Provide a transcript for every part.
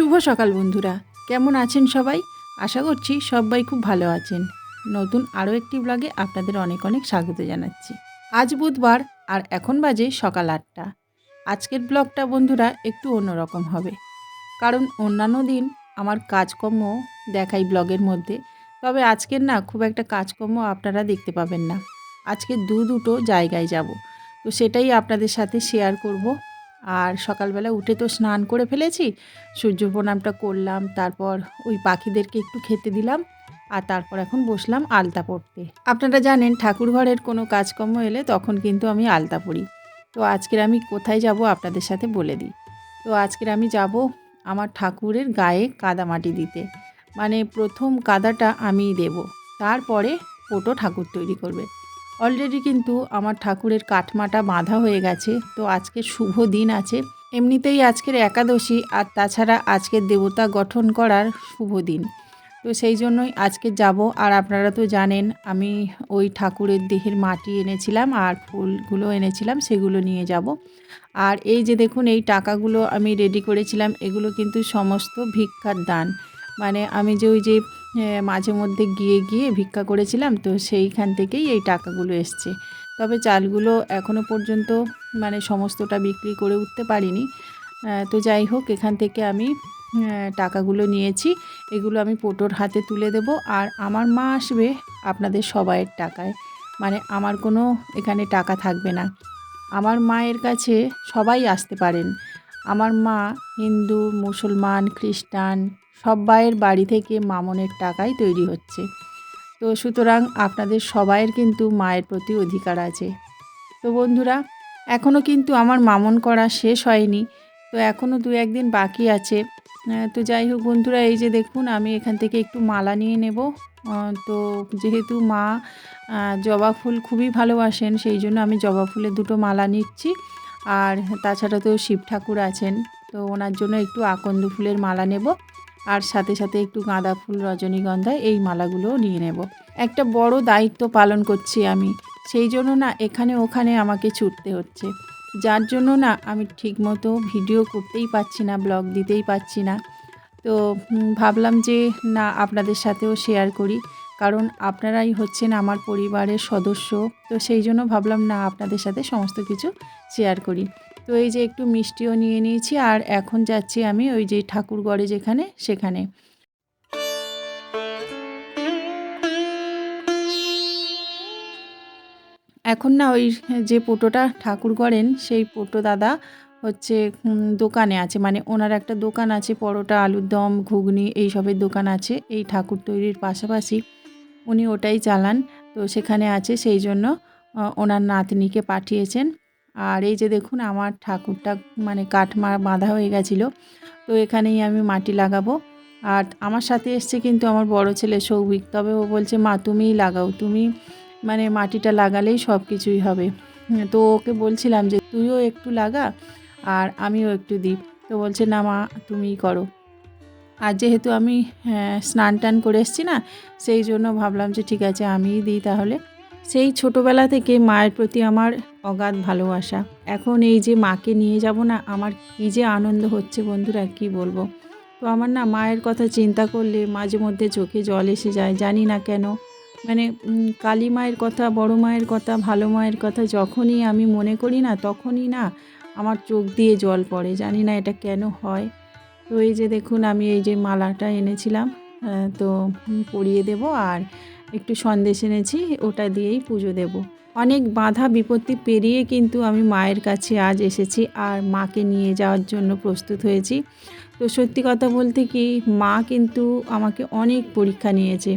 শুভ সকাল বন্ধুরা। কেমন আছেন সবাই? আশা করছি সবাই খুব ভালো আছেন। নতুন আরও একটি ব্লগে আপনাদের অনেক অনেক স্বাগত জানাচ্ছি। আজ বুধবার আর এখন বাজে সকাল আটটা। আজকের ব্লগটা বন্ধুরা একটু অন্যরকম হবে। কারণ অন্যান্য দিন আমার কাজকর্ম দেখাই ব্লগের মধ্যে, তবে আজকের না খুব একটা কাজকর্ম আপনারা দেখতে পাবেন না। আজকে দু দুটো জায়গায় যাব। তো সেটাই আপনাদের সাথে শেয়ার করব। আর সকালবেলা উঠে তো স্নান করে ফেলেছি, সূর্য প্রণামটা করলাম, তারপর ওই পাখিদেরকে একটু খেতে দিলাম, আর তারপর এখন বসলাম আলতা পড়তে আপনারা জানেন ঠাকুর ঘরের কোনো কাজকর্ম এলে তখন কিন্তু আমি আলতা পড়ি তো আজকের আমি কোথায় যাব আপনাদের সাথে বলে দিই। তো আজকের আমি যাব আমার ঠাকুরের গায়ে কাদামাটি দিতে। মানে প্রথম কাদাটা আমিই দেব, তারপরে পোটো ঠাকুর তৈরি করবে। অলরেডি কিন্তু আমার ঠাকুরের কাঠমাটা বাঁধা হয়ে গেছে, তো আজকে শুভ দিন আছে। এমনিতেই আজকের একাদশী আর তাছাড়া আজকের দেবতা গঠন করার শুভ দিন। তো সেই জন্যই আজকে যাব, আর আপনারা তো জানেন, আমি ওই ঠাকুরের দেহের মাটি এনেছিলাম আর ফুলগুলো এনেছিলাম, সেগুলো নিয়ে যাব। আর এই যে দেখুন, এই টাকাগুলো আমি রেডি করেছিলাম, এগুলো কিন্তু সমস্ত ভিক্ষার দান। মানে আমি যে ওই যে মাঝে মধ্যে গিয়ে গিয়ে ভিক্ষা করেছিলাম, তো সেইখান থেকেই এই টাকাগুলো এসছে। তবে চালগুলো এখনও পর্যন্ত মানে সমস্তটা বিক্রি করে উঠতে পারিনি। তো যাই হোক, এখান থেকে আমি টাকাগুলো নিয়েছি। এগুলো আমি পোটোর হাতে তুলে দেব। আর আমার মা আসবে আপনাদের সবাইয়ের টাকায়। মানে আমার কোনো এখানে টাকা থাকবে না। আমার মায়ের কাছে সবাই আসতে পারেন। আমার মা হিন্দু, মুসলমান, খ্রিস্টান সবাইয়ের বাড়ি থেকে মামনের টাকাই তৈরি হচ্ছে। তো সুতরাং আপনাদের সবাইয়ের কিন্তু মায়ের প্রতি অধিকার আছে। তো বন্ধুরা এখনও কিন্তু আমার মামন করা শেষ হয়নি। তো এখনও দু একদিন বাকি আছে। তো যাই হোক বন্ধুরা, এই যে দেখুন, আমি এখান থেকে একটু মালা নিয়ে নেব। তো যেহেতু মা জবা ফুল খুবই ভালোবাসেন, সেই জন্য আমি জবা ফুলের দুটো মালা নিচ্ছি। আর তাছাড়া তো শিব ঠাকুর আছেন, তো ওনার জন্য একটু আকন্দ ফুলের মালা নেব। আর সাথে সাথে একটু গাঁদা ফুল, রজনীগন্ধা এই মালাগুলোও নিয়ে নেব। একটা বড় দায়িত্ব পালন করছি আমি। সেই জন্য না এখানে ওখানে আমাকে ছুটতে হচ্ছে। যার জন্য না আমি ঠিকমতো ভিডিও করতেই পারছি না, ব্লগ দিতেই পারছি না। তো ভাবলাম যে না আপনাদের সাথেও শেয়ার করি। কারণ আপনারাই হচ্ছেন আমার পরিবারের সদস্য। তো সেই জন্য ভাবলাম না আপনাদের সাথে সমস্ত কিছু শেয়ার করি। তো এই যে একটু মিষ্টিও নিয়ে নিয়েছি, আর এখন যাচ্ছি আমি ওই যে ঠাকুরগড়ে যেখানে, সেখানে। এখন না ওই যে পোটোটা ঠাকুর করেন, সেই পোটো দাদা হচ্ছে দোকানে আছে। মানে ওনার একটা দোকান আছে, পরোটা, আলুর দম, ঘুগনি, এইসবের দোকান আছে, এই ঠাকুর তৈরির পাশাপাশি উনি ওটাই চালান। তো সেখানে আছে, সেই জন্য ওনার নাতনিকে পাঠিয়েছেন। আর এই যে দেখুন আমার ঠাকুরটা মানে কাঠমা বাঁধা হয়ে গেছিল। তো এখানেই আমি মাটি লাগাবো। আর আমার সাথে এসছে কিন্তু আমার বড় ছেলে সৌভিক। তবে ও বলছে মা তুমিই লাগাও। তুমি মানে মাটিটা লাগালেই সব কিছুই হবে তো ওকে বলছিলাম যে তুইও একটু লাগা আর আমিও একটু দিই। তো বলছে না মা তুমিই করো। আর যেহেতু আমি হ্যাঁ, স্নান টান করে এসেছি না সেই জন্য ভাবলাম যে ঠিক আছে আমিই দিই তাহলে। সেই ছোটোবেলা থেকে মায়ের প্রতি আমার অগাধ ভালোবাসা। এখন এই যে মাকে নিয়ে যাব না, আমার কী যে আনন্দ হচ্ছে বন্ধুরা, কি বলব? তো আমার না মায়ের কথা চিন্তা করলে মাঝে মধ্যে চোখে জল এসে যায়, জানি না কেন। মানে কালী মায়ের কথা, বড় মায়ের কথা, ভালো মায়ের কথা যখনই আমি মনে করি না, তখনই না আমার চোখ দিয়ে জল পড়ে, জানি না এটা কেন হয়। তো এই যে দেখুন, আমি এই যে মালাটা এনেছিলাম তো পরিয়ে দেব আর একটু সন্দেশ এনেছি, ওটা দিয়েই পুজো দেব। অনেক বাধা বিপত্তি পেরিয়ে কিন্তু আমি মায়ের কাছে আজ এসেছি আর মাকে নিয়ে যাওয়ার জন্য প্রস্তুত হয়েছি। তো সত্যি কথা বলতে কি, মা কিন্তু আমাকে অনেক পরীক্ষা নিয়েছে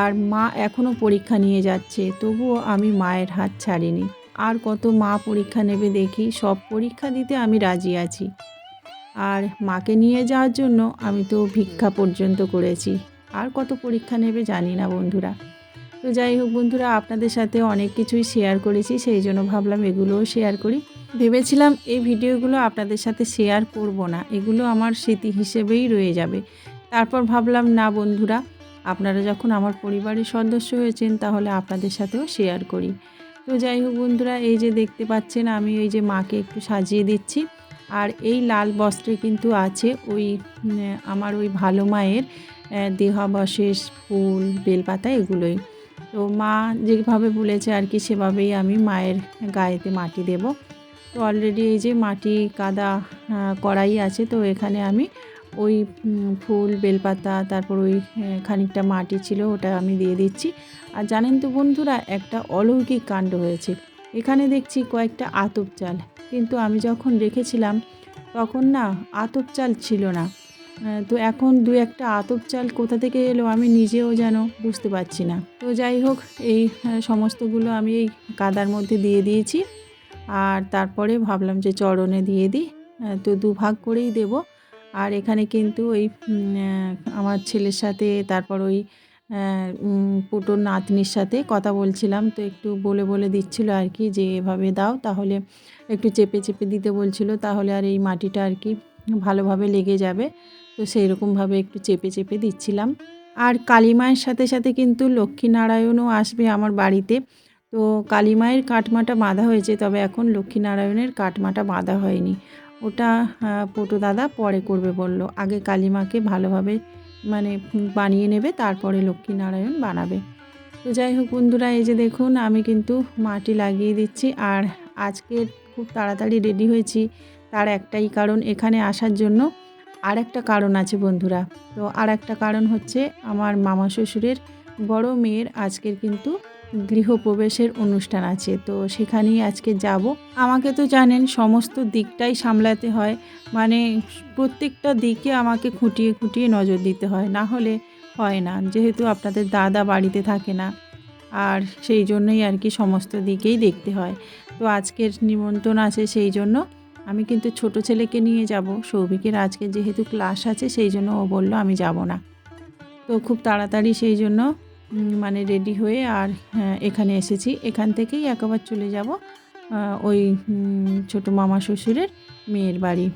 আর মা এখনও পরীক্ষা নিয়ে যাচ্ছে, তবুও আমি মায়ের হাত ছাড়িনি। আর কত মা পরীক্ষা নেবে দেখি, সব পরীক্ষা দিতে আমি রাজি আছি। আর মাকে নিয়ে যাওয়ার জন্য আমি তো ভিক্ষা পর্যন্ত করেছি। আর কত পরীক্ষা নেবে জানি না বন্ধুরা। তো যাই হোক বন্ধুরা, আপনাদের সাথে অনেক কিছুই শেয়ার করেছি, সেই জন্য ভাবলাম এগুলোও শেয়ার করি। ভেবেছিলাম এই ভিডিওগুলো আপনাদের সাথে শেয়ার করব না, এগুলো আমার স্মৃতি হিসেবেই রয়ে যাবে। তারপর ভাবলাম, না বন্ধুরা, আপনারা যখন আমার পরিবারের সদস্য হয়েছেন, তাহলে আপনাদের সাথেও শেয়ার করি। তো যাই হোক বন্ধুরা, এই যে দেখতে পাচ্ছেন, আমি এই যে মাকে একটু সাজিয়ে দিচ্ছি। আর এই লাল বস্ত্রে কিন্তু আছে ওই আমার ওই ভালো মায়ের দেহাবশেষ, ফুল, বেলপাতা এগুলোই। তো মা যেভাবে বলেছে আর কি, সেভাবেই আমি মায়ের গায়েতে মাটি দেব। তো অলরেডি এই যে মাটি কাদা কড়াই আছে, তো এখানে আমি ওই ফুল, বেলপাতা, তারপর ওই খানিকটা মাটি ছিল, ওটা আমি দিয়ে দিচ্ছি। আর জানেন তো বন্ধুরা, একটা অলৌকিক কাণ্ড হয়েছে। এখানে দেখছি কয়েকটা আতপ চাল। কিন্তু আমি যখন রেখেছিলাম, তখন না আতপ চাল ছিল না। তো এখন দু একটা আতপ চাল কোথা থেকে এলো আমি নিজেও যেন বুঝতে পারছি না। তো যাই হোক, এই সমস্তগুলো আমি এই কাদার মধ্যে দিয়ে দিয়েছি আর তারপরে ভাবলাম যে চরণে দিয়ে দিই তো দুভাগ করেই দেব। আর এখানে কিন্তু ওই আমার ছেলের সাথে, তারপর ওই পুটোর নাতনির সাথে কথা বলছিলাম, তো একটু বলে বলে দিচ্ছিল আর কি যে এভাবে দাও, তাহলে একটু চেপে চেপে দিতে বলছিল, তাহলে আর এই মাটিটা আর কি ভালোভাবে লেগে যাবে। তো সেই রকমভাবে একটু চেপে চেপে দিচ্ছিলাম। আর কালীমায়ের সাথে সাথে কিন্তু লক্ষ্মীনারায়ণও আসবে আমার বাড়িতে। তো কালীমায়ের কাটমাটা বাঁধা হয়েছে, তবে এখন লক্ষ্মীনারায়ণের কাটমাটা বাঁধা হয়নি। ওটা পটু দাদা পরে করবে বলল। আগে কালীমাকে ভালোভাবে মানে বানিয়ে নেবে, তারপরে লক্ষ্মীনারায়ণ বানাবে। তো যাই হোক বন্ধুরা, এই যে দেখুন, আমি কিন্তু মাটি লাগিয়ে দিচ্ছি। আর আজকে খুব তাড়াতাড়ি রেডি হয়েছি, তার একটাই কারণ এখানে আসার জন্য। আর একটা কারণ আছে বন্ধুরা। তো আর একটা কারণ হচ্ছে আমার মামা শ্বশুরের বড় মেয়ের আজকের কিন্তু গৃহপ্রবেশের অনুষ্ঠান আছে। তো সেখানেই আজকে যাব। আমাকে তো জানেন সমস্ত দিকটাই সামলাতে হয়। মানে প্রত্যেকটা দিকে আমাকে খুঁটিয়ে খুঁটিয়ে নজর দিতে হয়। না হলে হয় না। যেহেতু আপনাদের দাদা বাড়িতে থাকে না। আর সেই জন্যই আর কি সমস্ত দিকেই দেখতে হয়। তো আজকের নিমন্ত্রণ আছে সেই জন্য আমি কিন্তু ছোট ছেলেকে নিয়ে যাব। সৌভিকের আজকে যেহেতু ক্লাস আছে সেই জন্য ও বলল আমি যাব না। তো খুব তাড়াতাড়ি সেই জন্য মানে রেডি হয়ে আর হ্যাঁ, এখানে এসেছি। এখান থেকেই একবার চলে যাব ওই ছোটো মামা শ্বশুরের মেয়ের বাড়ি।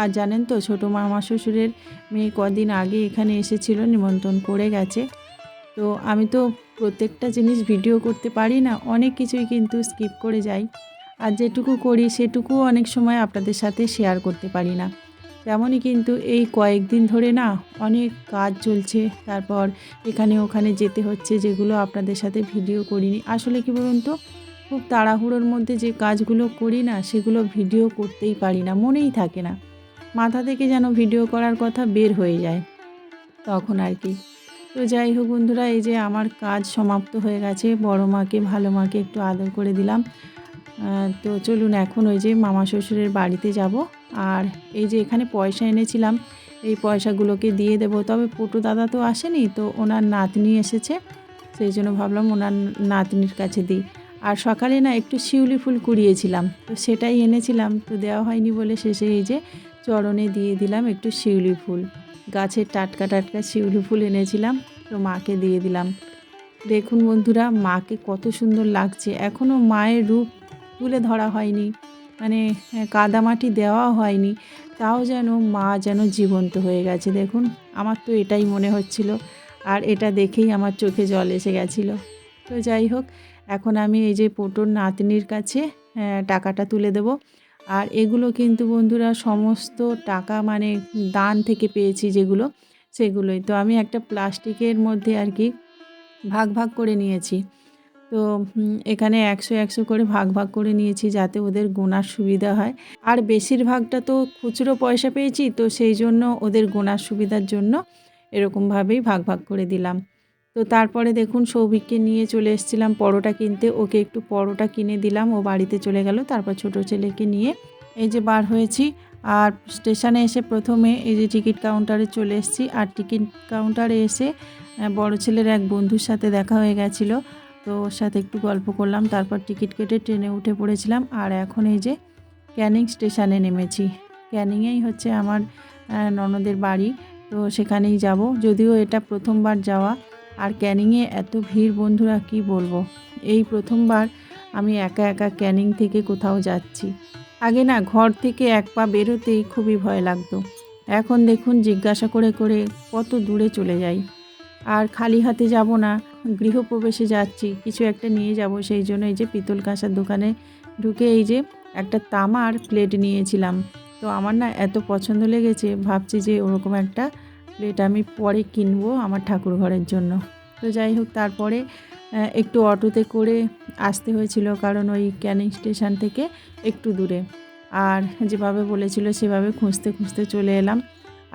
আর জানেন তো ছোটো মামা শ্বশুরের মেয়ে কদিন আগে এখানে এসেছিল নিমন্ত্রণ করে গেছে। তো আমি তো প্রত্যেকটা জিনিস ভিডিও করতে পারি না অনেক কিছুই কিন্তু স্কিপ করে যাই। আর যেটুকু করি সেটুকুও অনেক সময় আপনাদের সাথে শেয়ার করতে পারি না। তেমনই কিন্তু এই কয়েকদিন ধরে না অনেক কাজ চলছে, তারপর এখানে ওখানে যেতে হচ্ছে যেগুলো আপনাদের সাথে ভিডিও করিনি। আসলে কি বলুন তো, খুব তাড়াহুড়োর মধ্যে যে কাজগুলো করি না সেগুলো ভিডিও করতেই পারি না, মনেই থাকে না। মাথা থেকে যেন ভিডিও করার কথা বের হয়ে যায় তখন আর কি। তো যাই হোক বন্ধুরা, এই যে আমার কাজ সমাপ্ত হয়ে গেছে, বড় মাকে, ভালো মাকে একটু আদর করে দিলাম। তো চলুন এখন ওই যে মামা শ্বশুরের বাড়িতে যাব। আর এই যে এখানে পয়সা এনেছিলাম, এই পয়সাগুলোকে দিয়ে দেবো। তবে পটু দাদা তো আসেনি, তো ওনার নাতনি এসেছে। সেই জন্য ভাবলাম ওনার নাতনির কাছে দিই। আর সকালে না একটু শিউলি ফুল কুড়িয়েছিলাম, তো সেটাই এনেছিলাম, তো দেওয়া হয়নি বলে শেষে এই যে চরণে দিয়ে দিলাম একটু শিউলি ফুল। গাছের টাটকা টাটকা শিউলি ফুল এনেছিলাম, তো মাকে দিয়ে দিলাম। দেখুন বন্ধুরা, মাকে কত সুন্দর লাগছে। এখনও মায়ের রূপ তুলে ধরা হয়নি। মানে কাদামাটি দেওয়া হয়নি। তাও যেন মা যেন জীবন্ত হয়ে গেছে। দেখুন, আমার তো এটাই মনে হচ্ছিল। আর এটা দেখেই আমার চোখে জল এসে গেছিল। তো যাই হোক, এখন আমি এই যে পোটোর নাতনির কাছে টাকাটা তুলে দেব। আর এগুলো কিন্তু বন্ধুরা সমস্ত টাকা মানে দান থেকে পেয়েছি যেগুলো, সেগুলোই। তো আমি একটা প্লাস্টিকের মধ্যে আর কি ভাগ ভাগ করে নিয়েছি। তো এখানে একশো একশো করে ভাগ ভাগ করে নিয়েছি যাতে ওদের গোনার সুবিধা হয়। আর বেশিরভাগটা তো খুচরো পয়সা পেয়েছি, তো সেই জন্য ওদের গোনার সুবিধার জন্য এরকমভাবেই ভাগ ভাগ করে দিলাম। তো তারপরে দেখুন সৌভিককে নিয়ে চলে এসেছিলাম পরোটা কিনতে। ওকে একটু পরোটা কিনে দিলাম, ও বাড়িতে চলে গেল। তারপর ছোট ছেলেকে নিয়ে এই যে বার হয়েছি। আর স্টেশনে এসে প্রথমে এই যে টিকিট কাউন্টারে চলে এসেছি। আর টিকিট কাউন্টারে এসে বড় ছেলের এক বন্ধুর সাথে দেখা হয়ে গেছিল। তো ওর সাথে একটু গল্প করলাম, তারপর টিকিট কেটে ট্রেনে উঠে পড়েছিলাম আর এখন এই যে ক্যানিং স্টেশনে নেমেছি। ক্যানিংয়েই হচ্ছে আমার ননদের বাড়ি, তো সেখানেই যাব। যদিও এটা প্রথমবার যাওয়া, আর ক্যানিংয়ে এত ভিড় বন্ধুরা কি বলব? এই প্রথমবার আমি একা একা ক্যানিং থেকে কোথাও যাচ্ছি। আগে না ঘর থেকে এক পা বেরোতেই খুবই ভয় লাগতো। এখন দেখুন জিজ্ঞাসা করে করে কত দূরে চলে যাই। আর খালি হাতে যাব না গৃহপ্রবেশে যাচ্ছি, কিছু একটা নিয়ে যাব। সেই জন্য এই যে পিতল কাঁসার দোকানে ঢুকে এই যে একটা তামার প্লেট নিয়েছিলাম। তো আমার না এত পছন্দ লেগেছে, ভাবছি যে ওরকম একটা প্লেট আমি পরে কিনবো আমার ঠাকুর ঘরের জন্য। তো যাই হোক, তারপরে একটু অটোতে করে আসতে হয়েছিল কারণ ওই ক্যানিং স্টেশন থেকে একটু দূরে। আর যেভাবে বলেছিল সেভাবে খুঁজতে খুঁজতে চলে এলাম।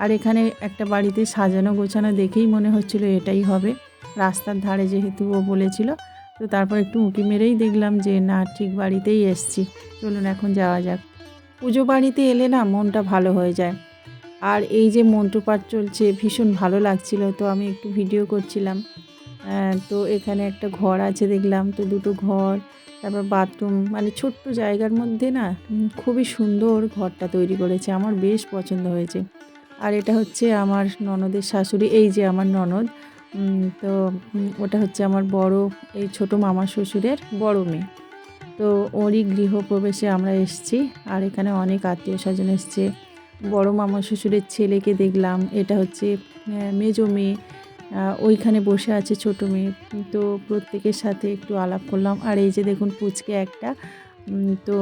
আর এখানে একটা বাড়িতে সাজানো গোছানো দেখেই মনে হচ্ছিল এটাই হবে। রাস্তার ধারে যেহেতু ও বলেছিল, তো তারপর একটু উঁকি মেরেই দেখলাম যে, না, ঠিক বাড়িতেই এসছি। চলুন এখন যাওয়া যাক। পুজো বাড়িতে এলে না মনটা ভালো হয়ে যায়। আর এই যে মন্ত্রপাঠ চলছে, ভীষণ ভালো লাগছিল। তো আমি একটু ভিডিও করছিলাম। তো এখানে একটা ঘর আছে দেখলাম, তো দুটো ঘর, তারপর বাথরুম মানে ছোট্ট জায়গার মধ্যে না খুবই সুন্দর ঘরটা তৈরি করেছে। আমার বেশ পছন্দ হয়েছে। আর এটা হচ্ছে আমার ননদের শাশুড়ি, এই যে আমার ননদ তো ওটা হচ্ছে আমার বড়, এই ছোট মামা শ্বশুরের বড় মেয়ে। তো ওরই গৃহপ্রবেশে আমরা এসছি আর এখানে অনেক আত্মীয় স্বজন এসছে। বড় মামা শ্বশুরের ছেলেকে দেখলাম, এটা হচ্ছে মেজো মেয়ে ওইখানে বসে আছে ছোট মেয়ে। তো প্রত্যেকের সাথে একটু আলাপ করলাম, আর এই যে দেখুন পুচকে একটা তো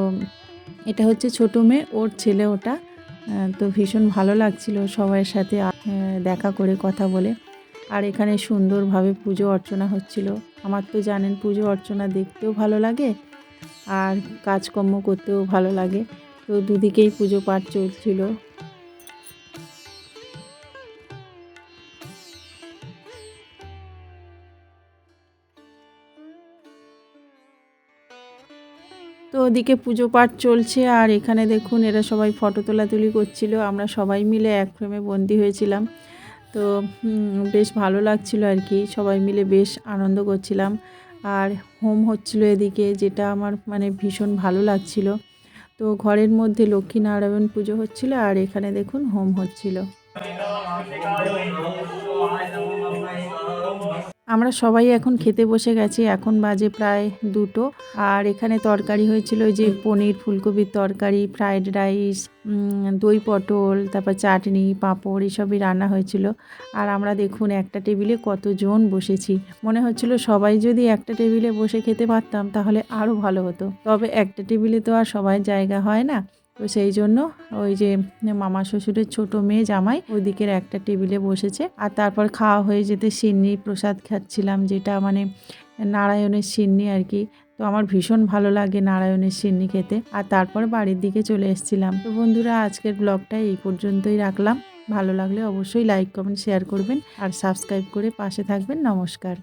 এটা হচ্ছে ছোট মেয়ে, ওর ছেলে ওটা তো ভীষণ ভালো লাগছিল সবার সাথে দেখা করে কথা বলে। আর এখানে সুন্দরভাবে পুজো অর্চনা হচ্ছিল। আমার তো জানেন পুজো অর্চনা দেখতেও ভালো লাগে আর কাজকর্ম করতেও ভালো লাগে। তো দুদিকেই পুজো পাঠ চলছিল। তো ওদিকে পুজো পাঠ চলছে আর এখানে দেখুন এরা সবাই ফটো তোলাতুলি করছিল। আমরা সবাই মিলে এক ফ্রেমে বন্দি হয়েছিলাম। তো বেশ ভালো লাগছিল আর কি। সবাই মিলে বেশ আনন্দ করছিলাম। আর হোম হচ্ছিল এদিকে, যেটা আমার মানে ভীষণ ভালো লাগছিল। তো ঘরের মধ্যে লক্ষ্মীনারায়ণ পুজো হচ্ছিল আর এখানে দেখুন হোম হচ্ছিল। আমরা সবাই এখন খেতে বসে গেছি এখন বাজে প্রায় দুটো। আর এখানে তরকারি হয়েছিল ওই যে পনির ফুলকপির তরকারি ফ্রায়েড রাইস দই পটল তারপর চাটনি পাঁপড় এসবই রান্না হয়েছিল। আর আমরা দেখুন একটা টেবিলে কতজন বসেছি। মনে হচ্ছিল সবাই যদি একটা টেবিলে বসে খেতে পারতাম তাহলে আরও ভালো হতো। তবে একটা টেবিলে তো আর সবাই জায়গা হয় না। তো সেই জন্য ওই যে মামা শ্বশুরের ছোট মেয়ে জামাই ওদিকের একটা টেবিলে বসেছে। আর তারপর খাওয়া হয়ে যেতে সিন্নি প্রসাদ খাচ্ছিলাম যেটা মানে নারায়ণের সিন্নি আর কি। তো আমার ভীষণ ভালো লাগে নারায়ণের সিন্নি খেতে। আর তারপর বাড়ির দিকে চলে এসেছিলাম। তো বন্ধুরা, আজকের ব্লগটা এই পর্যন্তই রাখলাম। ভালো লাগলে অবশ্যই লাইক, কমেন্ট, শেয়ার করবেন। আর সাবস্ক্রাইব করে পাশে থাকবেন। নমস্কার।